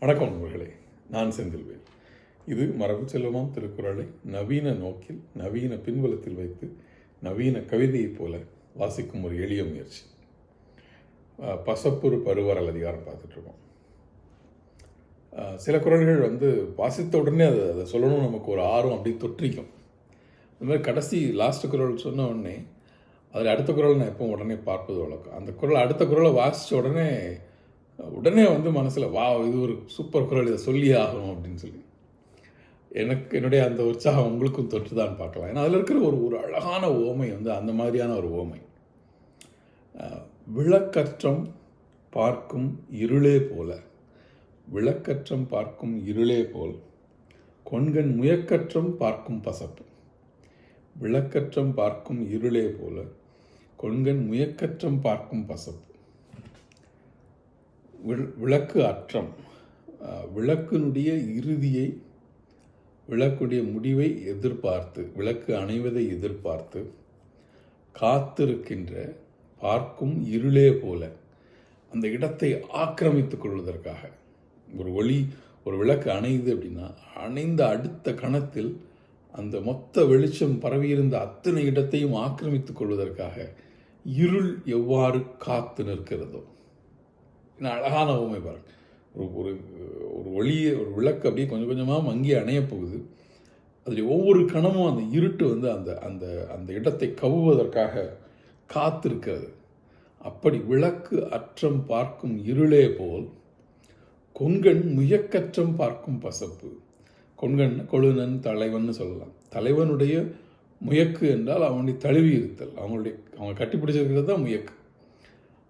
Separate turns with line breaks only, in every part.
வணக்கம் நண்பர்களே நான் செந்தில்வேல். இது மரபு செல்வமாம் திருக்குறளை நவீன நோக்கில் நவீன பின்புலத்தில் வைத்து நவீன கவிதையைப் போல வாசிக்கும் ஒரு எளிய முயற்சி. அஹ், பசப்புரு பருவரல் அதிகாரம் பார்த்துட்ருக்கோம். சில குறள்கள் வந்து வாசித்த உடனே அதை அதை சொல்லணும் நமக்கு ஒரு ஆர்வம் அப்படி தொற்றிக்கும். இந்த மாதிரி கடைசி லாஸ்ட் குறள் சொன்ன உடனே அதில் அடுத்த குரல் நான் எப்பவும் உடனே பார்ப்பது வழக்கம். அந்த குரல் அடுத்த குறளை வாசித்த உடனே உடனே வந்து மனசில் வா இது ஒரு சூப்பர் குரல் இதை சொல்லி ஆகணும் அப்படின்னு சொல்லி. எனக்கு என்னுடைய அந்த உற்சாகம் உங்களுக்கும் தொற்றுதான்னு பார்க்கலாம். ஏன்னா அதில் இருக்கிற ஒரு ஒரு அழகான ஓமை வந்து அந்த மாதிரியான ஒரு ஓமை. விளக்கற்றம் பார்க்கும் இருளே போல விளக்கற்றம் பார்க்கும் இருளே போல் கொண்கண் முயக்கற்றம் பார்க்கும் பசப்பு. விளக்கற்றம் பார்க்கும் இருளே போல கொண்கண் முயக்கற்றம் பார்க்கும் பசப்பு. விளக்கு அற்றம். விளக்கினுடைய இறுதியை விளக்குடைய முடிவை எதிர்பார்த்து விளக்கு அணைவதை எதிர்பார்த்து காத்திருக்கின்ற பார்க்கும் இருளே போல அந்த இடத்தை ஆக்கிரமித்துக் கொள்வதற்காக ஒரு ஒளி ஒரு விளக்கு அணையுது அப்படின்னா அணைந்த அடுத்த கணத்தில் அந்த மொத்த வெளிச்சம் பரவியிருந்த அத்தனை இடத்தையும் ஆக்கிரமித்துக் கொள்வதற்காக இருள் எவ்வாறு காத்து நிற்கிறதோ என்ன அழகான ஊமை பாருங்கள் ஒரு ஒரு ஒரு ஒளியை ஒரு விளக்கு அப்படியே கொஞ்சம் கொஞ்சமாக மங்கி அணையப் போகுது. அதில் ஒவ்வொரு கணமும் அந்த இருட்டு வந்து அந்த அந்த அந்த இடத்தை கவுவதற்காக காத்திருக்கிறது. அப்படி விளக்கு அற்றம் பார்க்கும் இருளே போல் கொங்கன் முயக்கற்றம் பார்க்கும் பசப்பு. கொங்கன் கொழுநன் தலைவன் சொல்லலாம். தலைவனுடைய முயக்கு என்றால் அவனுடைய தழுவி இருத்தல். அவங்களுடைய அவங்க கட்டிப்பிடிச்சிருக்கிறது தான் முயக்கு.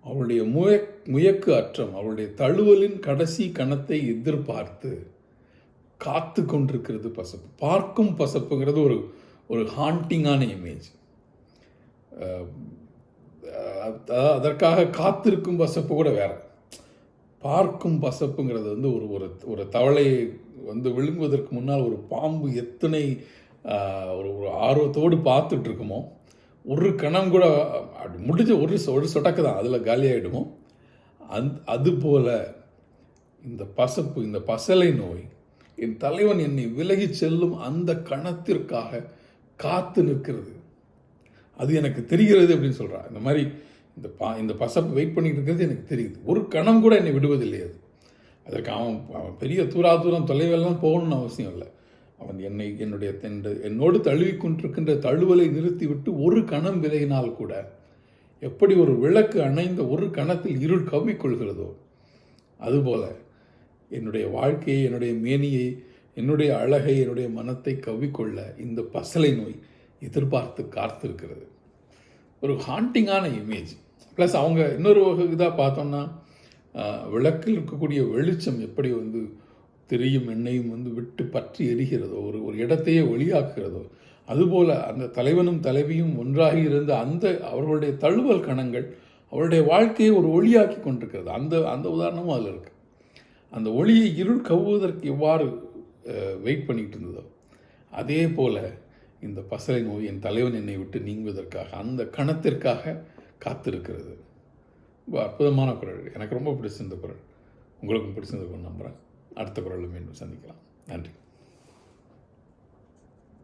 அவளுடைய முயக் முயக்கு அற்றம் அவளுடைய தழுவலின் கடைசி கணத்தை எதிர்பார்த்து காத்து கொண்டிருக்கிறது பசப்பு. பார்க்கும் பசப்புங்கிறது ஒரு ஒரு ஹாண்டிங்கான இமேஜ் அதற்காக காத்திருக்கும் பசப்பு கூட வேற. பார்க்கும் பசப்புங்கிறது வந்து ஒரு ஒரு ஒரு தவளை வந்து விழுங்குவதற்கு முன்னால் ஒரு பாம்பு எத்தனை ஒரு ஒரு ஆர்வத்தோடு பார்த்துட்ருக்குமோ ஒரு கணம் கூட முடிஞ்ச ஒரு ஒரு சொடக்கு தான் அதில் காலியாகிடுமோ அந் அதுபோல் இந்த பசப்பு இந்த பசலை நோய் என் தலைவன் என்னை விலகிச் செல்லும் அந்த கணத்திற்காக காத்து நிற்கிறது. அது எனக்கு தெரிகிறது அப்படின்னு சொல்கிறான் இந்த மாதிரி இந்த பா இந்த பசப்பு வெயிட் பண்ணிட்டு இருக்கிறது எனக்கு தெரியுது. ஒரு கணம் கூட என்னை விடுவதில்லை அது. அதற்கு அவன் அவன் பெரிய தூரா தூரம் தொலைவெல்லாம் போகணும்னு அவசியம் இல்லை. அவன் என்னை என்னுடைய என்னோடு தழுவி கொண்டிருக்கின்ற தழுவலை நிறுத்திவிட்டு ஒரு கணம் விலகினால் கூட எப்படி ஒரு விளக்கு அணைந்த ஒரு கணத்தில் இருள் கவ்விக்கொள்கிறதோ அதுபோல என்னுடைய வாழ்க்கையை என்னுடைய மேனியை என்னுடைய அழகை என்னுடைய மனத்தை கவ்விக்கொள்ள இந்த பசலை நோய் எதிர்பார்த்து காத்திருக்கிறது. ஒரு ஹாண்டிங்கான இமேஜ். ப்ளஸ் அவங்க இன்னொரு இதாக பார்த்தோம்னா விளக்கில் இருக்கக்கூடிய வெளிச்சம் எப்படி வந்து திரியும் எண்ணெயும் வந்து விட்டு பற்றி எரிகிறதோ ஒரு ஒரு இடத்தையே ஒளியாக்குகிறதோ அதுபோல அந்த தலைவனும் தலைவியும் ஒன்றாகி இருந்த அந்த அவர்களுடைய தழுவல் கணங்கள் அவருடைய வாழ்க்கையை ஒரு ஒளியாக்கி கொண்டிருக்கிறது. அந்த அந்த உதாரணமும் அதில் இருக்குது அந்த ஒளியை இருள் கவ்வுவதற்கு எவ்வாறு வெயிட் பண்ணிகிட்டு இருந்ததோ அதே போல் இந்த பசலை நோய் என் தலைவன் என்னை விட்டு நீங்குவதற்காக அந்த கணத்திற்காக காத்திருக்கிறது. ரொம்ப அற்புதமான குரல். எனக்கு ரொம்ப பிடிச்சிருந்த குரல். உங்களுக்கும் பிடிச்சிருந்த குரல் நம்புகிறேன் அடுத்த குரலில் மீண்டும் சந்திக்கலாம். நன்றி.